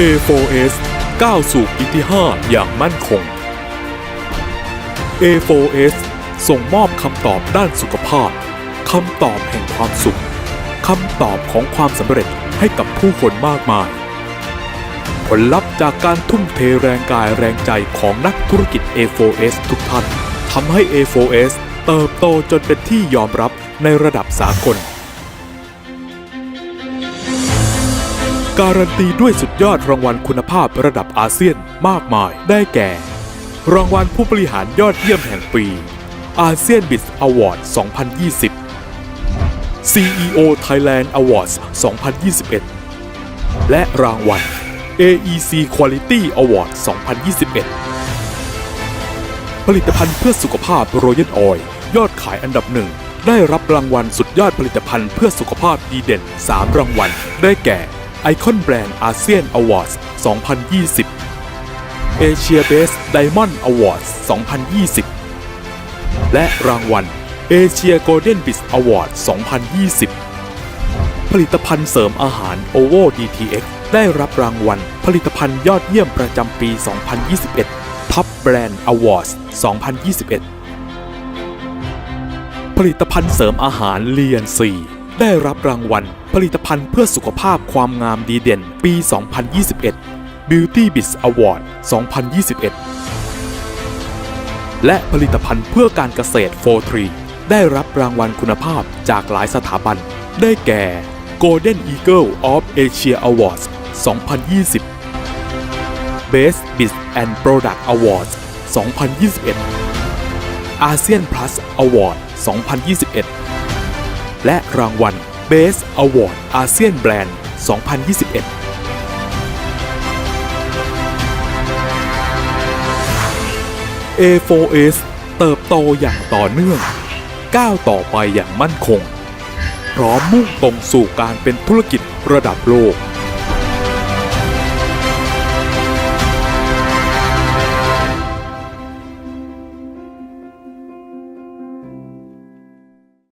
A4S ก้าวสู่ปีที่ 5 อย่างมั่นคง A4S ส่งมอบคำตอบด้านสุขภาพ คำตอบแห่งความสุข คำตอบของความสำเร็จให้กับผู้คนมากมาย ผลลัพธ์จากการทุ่มเทแรงกายแรงใจของนักธุรกิจ A4S ทุกท่านทำให้ A4S เติบโตจนเป็นที่ยอมรับในระดับสากล การันตีด้วยสุดยอดรางวัลคุณภาพระดับอาเซียนมากมาย ได้แก่ รางวัลผู้บริหารยอดเยี่ยมแห่งปีอาเซียนบิสอวอร์ด 2020 CEO Thailand Awards 2021 และรางวัล AEC Quality Award 2021 ผลิตภัณฑ์เพื่อสุขภาพ Royal Oil ยอดขายอันดับหนึ่ง ได้รับรางวัลสุดยอดผลิตภัณฑ์เพื่อสุขภาพดีเด่น 3 รางวัล ได้แก่ ไอคอนแบรนด์อาเซียนอวอร์ด2020เ Asia Best Diamond Awards 2020 และรางวัลเอเชียกอ Golden b i อ Award 2020 ผลิตภัณฑ์เสริมอาหารโอ OVO DTX ได้รับรางวัล ผลิตภัณฑ์ยอดเยี่ยมประจำปี 2021 Top Brand Awards 2021 ผลิตภัณฑ์เสริมอาหารเลียนซี ได้รับรางวัล ผลิตภัณฑ์เพื่อสุขภาพความงามดีเด่น ปี 2021 Beauty Biz Award 2021 และผลิตภัณฑ์เพื่อการเกษตรโฟทรีได้รับรางวัลคุณภาพจากหลายสถาบัน ได้แก่ Golden Eagle of Asia Awards 2020 Best Biz and Product Awards 2021 ASEAN Plus Award 2021 และรางวัล Best Award ASEAN Brand 2021 A4S เติบโตอย่างต่อเนื่อง ก้าวต่อไปอย่างมั่นคง พร้อมมุ่งตรงสู่การเป็นธุรกิจระดับโลก